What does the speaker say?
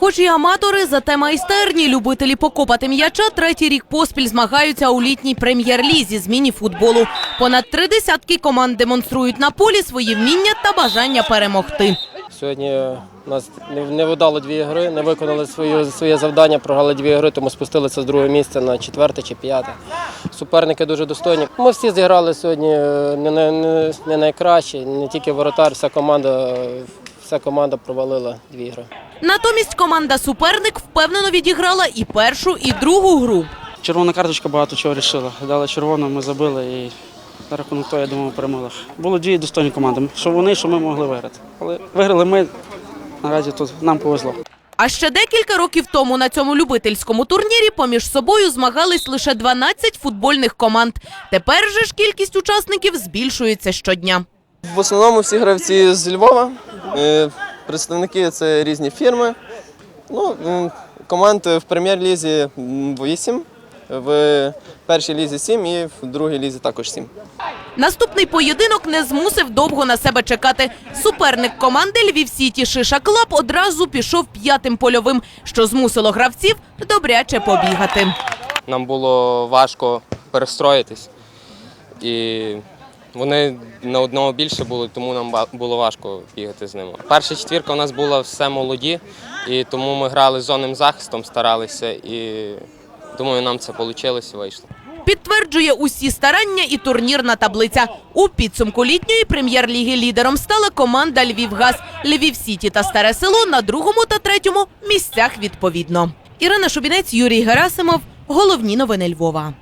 Хоч і аматори, зате майстерні любителі покопати м'яча третій рік поспіль змагаються у літній прем'єр-лізі з міні-футболу. Понад три десятки команд демонструють на полі свої вміння та бажання перемогти. Сьогодні у нас не, не дві гри, не виконали своє завдання, програли дві гри, тому спустилися з другого місця на четверте чи п'яте. Суперники дуже достойні. Ми всі зіграли сьогодні е, не, не, не, не найкраще, не тільки воротар, вся команда, вся команда провалила дві гри. Натомість команда суперник впевнено відіграла і першу, і другу гру. Червона карточка багато чого вирішила. Дали червону, ми забили і на рахунок того, я думаю, перемогли. Було дві достойні команди. Що вони, що ми могли виграти. Але виграли ми. Наразі тут нам повезло. А ще декілька років тому на цьому любительському турнірі поміж собою змагались лише 12 футбольних команд. Тепер же ж кількість учасників збільшується щодня. В основному всі гравці з Львова. Е, Представники це різні фірми. Ну, команд в прем'єр-лізі 8, в першій лізі 7 і в другій лізі також 7. Наступний поєдинок не змусив довго на себе чекати. Суперник команди Львів Сіті Шиша Клаб одразу пішов п'ятим польовим, що змусило гравців добряче побігати. нам було важко перестроїтись. І вони на одного більше були, тому нам було важко бігати з ними. Перша четвірка у нас була все молоді, і тому ми грали з зонним захистом, старалися, і думаю, нам це вийшло і вийшло. Підтверджує усі старання і турнірна таблиця. У підсумку літньої прем'єр-ліги лідером стала команда Львівгаз, Львів Сіті та Старе Село на другому та третьому місцях відповідно. Ірина Шубінець, Юрій Герасимов. Головні новини Львова.